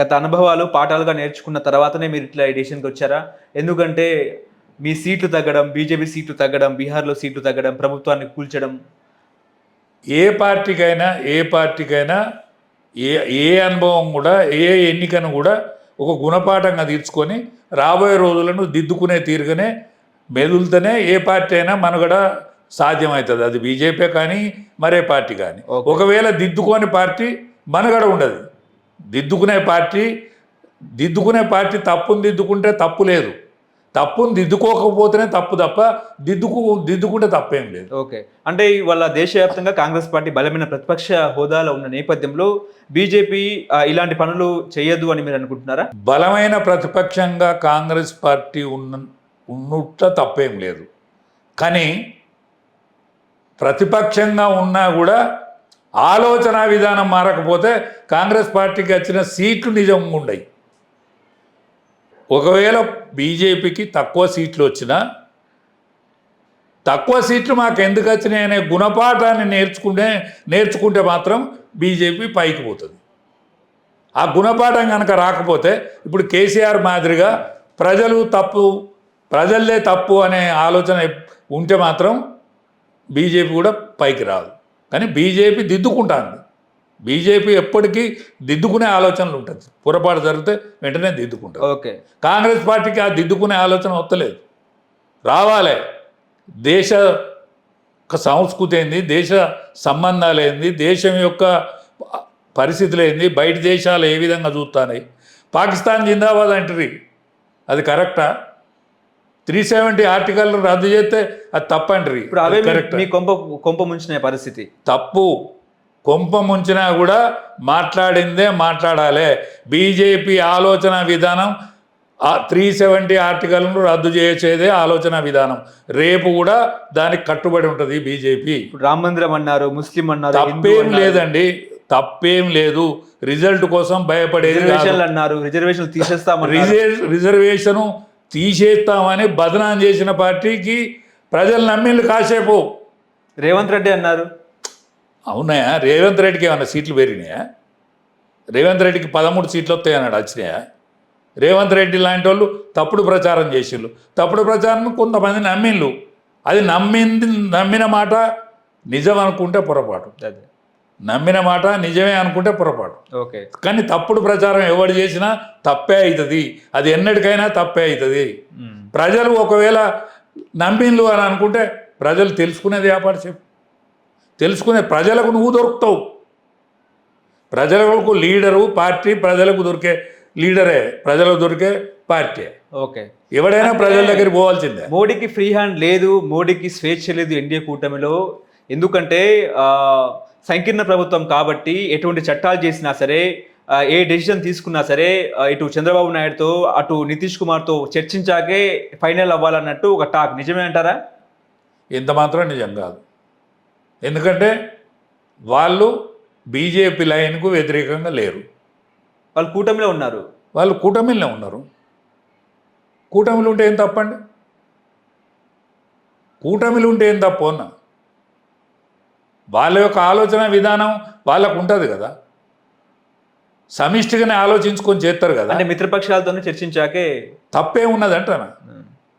గత అనుభవాలు పాఠాలుగా నేర్చుకున్న తర్వాతనే మీరు ఇట్లా ఈ డెసిషన్కి వచ్చారా? ఎందుకంటే మీ సీట్లు తగ్గడం బీజేపీ సీట్లు తగ్గడం బీహార్లో సీట్లు తగ్గడం ప్రభుత్వాన్ని కూల్చడం. ఏ పార్టీకైనా ఏ పార్టీకైనా ఏ ఏ అనుభవం కూడా ఏ ఎన్నికను కూడా ఒక గుణపాఠంగా తీర్చుకొని రాబోయే రోజులను దిద్దుకునే తీరుగానే మెదులుతూనే ఏ పార్టీ అయినా మనుగడ సాధ్యమవుతుంది. అది బీజేపీ కానీ మరే పార్టీ కానీ. ఒకవేళ దిద్దుకోని పార్టీ మనుగడ ఉండదు. దిద్దుకునే పార్టీ దిద్దుకునే పార్టీ తప్పును దిద్దుకుంటే తప్పు లేదు. తప్పును దిద్దుకోకపోతేనే తప్పు తప్ప దిద్దుకు దిద్దుకుంటే తప్పేం లేదు. ఓకే. అంటే ఇవాళ దేశవ్యాప్తంగా కాంగ్రెస్ పార్టీ బలమైన ప్రతిపక్ష హోదాలో ఉన్న నేపథ్యంలో బీజేపీ ఇలాంటి పనులు చేయదు అని మీరు అనుకుంటున్నారా? బలమైన ప్రతిపక్షంగా కాంగ్రెస్ పార్టీ ఉన్న ఉన్నట్ట తప్పేం లేదు. కానీ ప్రతిపక్షంగా ఉన్నా కూడా ఆలోచన విధానం మారకపోతే కాంగ్రెస్ పార్టీకి వచ్చిన సీట్లు నిజంగా ఉండయి ఒకవేళ బీజేపీకి తక్కువ సీట్లు వచ్చినా తక్కువ సీట్లు మాకు ఎందుకు వచ్చినాయి అనే గుణపాఠాన్ని నేర్చుకుంటే నేర్చుకుంటే మాత్రం బీజేపీ పైకి పోతుంది. ఆ గుణపాఠం కనుక రాకపోతే ఇప్పుడు కేసీఆర్ మాదిరిగా ప్రజలు తప్పు ప్రజల్లే తప్పు అనే ఆలోచన ఉంటే మాత్రం బీజేపీ కూడా పైకి రాదు. కానీ బీజేపీ దిద్దుకుంటాను బీజేపీ ఎప్పటికీ దిద్దుకునే ఆలోచనలు ఉంటుంది. పొరపాటు జరిగితే వెంటనే దిద్దుకుంటారు ఓకే. కాంగ్రెస్ పార్టీకి ఆ దిద్దుకునే ఆలోచన వస్తలేదు. రావాలి. దేశ సంస్కృతి ఏంది? దేశ సంబంధాలు ఏంది? దేశం యొక్క పరిస్థితులు ఏంది? బయట దేశాలు ఏ విధంగా చూస్తాయి పాకిస్తాన్ జిందాబాద్ అంటారు అది కరెక్టా? త్రీ సెవెంటీ ఆర్టికల్ రద్దు చేస్తే అది తప్పంటారు ఇప్పుడు అవే మీ- కొంప కొంప ముంచిన పరిస్థితి. తప్పు. కొంప ముంచినా కూడా మాట్లాడిందే మాట్లాడాలి. బీజేపీ ఆలోచన విధానం త్రీ సెవెంటీ ఆర్టికల్ను రద్దు చేసేదే ఆలోచన విధానం. రేపు కూడా దానికి కట్టుబడి ఉంటుంది బీజేపీ. ఇప్పుడు రామ మందిరం అన్నారు ముస్లిం అన్నారు తప్పేం లేదండి. తప్పేం లేదు. రిజల్ట్ కోసం భయపడేది అన్నారు రిజర్వేషన్లు తీసేస్తామన్నారు. రిజర్ రిజర్వేషను తీసేస్తామని బదనాం చేసిన పార్టీకి ప్రజలు నమ్మిళ్ళు కాసేపు. రేవంత్ రెడ్డి అన్నారు. అవునాయా? రేవంత్ రెడ్డికి ఏమన్నా సీట్లు పెరిగినాయా? రేవంత్ రెడ్డికి పదమూడు సీట్లు వస్తాయన్నాడు వచ్చినాయా? రేవంత్ రెడ్డి లాంటి వాళ్ళు తప్పుడు ప్రచారం చేసిండ్రు తప్పుడు ప్రచారం కొంతమంది నమ్మిండ్రు అది నమ్మింది నమ్మిన మాట నిజం అనుకుంటే పొరపాటు. అదే. నమ్మిన మాట నిజమే అనుకుంటే పొరపాటు. ఓకే. కానీ తప్పుడు ప్రచారం ఎవడు చేసినా తప్పే అవుతుంది అది ఎన్నటికైనా తప్పే అవుతుంది. ప్రజలు ఒకవేళ నమ్మిండ్లు అని అనుకుంటే ప్రజలు తెలుసుకునేది వ్యాపారం చెప్పు. తెలుసుకునే ప్రజలకు నువ్వు దొరుకుతావు. ప్రజలకు లీడరు పార్టీ ప్రజలకు దొరికే లీడరే ప్రజలకు దొరికే పార్టీ. ఓకే. ఎవడైనా ప్రజల దగ్గరికి పోవాల్సిందే. మోడీకి ఫ్రీ హ్యాండ్ లేదు మోడీకి స్వేచ్ఛ లేదు ఎన్డీఏ కూటమిలో. ఎందుకంటే సంకీర్ణ ప్రభుత్వం కాబట్టి ఎటువంటి చట్టాలు చేసినా సరే ఏ డెసిషన్ తీసుకున్నా సరే ఇటు చంద్రబాబు నాయుడుతో అటు నితీష్ కుమార్తో చర్చించాకే ఫైనల్ అవ్వాలన్నట్టు ఒక టాక్. నిజమే అంటారా? ఇంత మాత్రం నిజం కాదు. ఎందుకంటే వాళ్ళు బీజేపీ లైన్కు వ్యతిరేకంగా లేరు. వాళ్ళు కూటమిలో ఉన్నారు. వాళ్ళు కూటమిలో ఉన్నారు. కూటమిలు ఉంటే ఏం తప్పండి? కూటమిలు ఉంటే ఏం తప్పు అన్న? వాళ్ళ యొక్క ఆలోచన విధానం వాళ్ళకు ఉంటుంది కదా. సమిష్టిగానే ఆలోచించుకొని చేస్తారు కదా. అంటే మిత్రపక్షాలతోనే చర్చించాకే తప్పే ఉన్నది అంటానా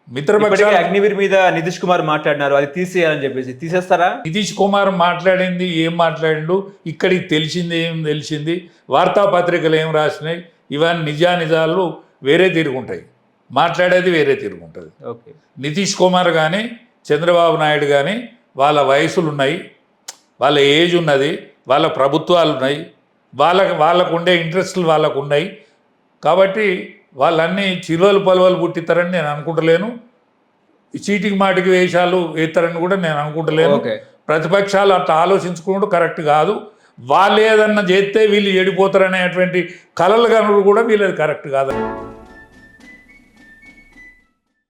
ఇప్పటికే మిత్రపక్షాలు అగ్నివీర్ మీద నితీష్ కుమార్ మాట్లాడినారు అది తీసేయాలని చెప్పేసి. తీసేస్తారా? నితీష్ కుమార్ మాట్లాడింది ఏం మాట్లాడిండు ఇక్కడికి తెలిసింది ఏం తెలిసింది వార్తాపత్రికలు ఏం రాసినాయి ఇవన్నీ నిజానిజాలు వేరే తిరుగుంటాయి మాట్లాడేది వేరే తిరుగుంటుంది ఓకే. నితీష్ కుమార్ కానీ చంద్రబాబు నాయుడు కానీ వాళ్ళ వయసులు ఉన్నాయి వాళ్ళ ఏజ్ ఉన్నది వాళ్ళ ప్రభుత్వాలు ఉన్నాయి వాళ్ళకి వాళ్ళకు ఉండే ఇంట్రెస్ట్లు వాళ్ళకు ఉన్నాయి. కాబట్టి వాళ్ళన్నీ చిలువలు పలువలు పుట్టిస్తారని నేను అనుకుంటలేను. ఈ చీటికి మాటికి వేషాలు వేస్తారని కూడా నేను అనుకుంటలేను. ప్రతిపక్షాలు అట్లా ఆలోచించుకోవడం కరెక్ట్ కాదు. వాళ్ళు ఏదన్నా చేస్తే వీళ్ళు చెడిపోతారనేటువంటి కలలు కనుడు కూడా వీళ్ళది కరెక్ట్ కాదు.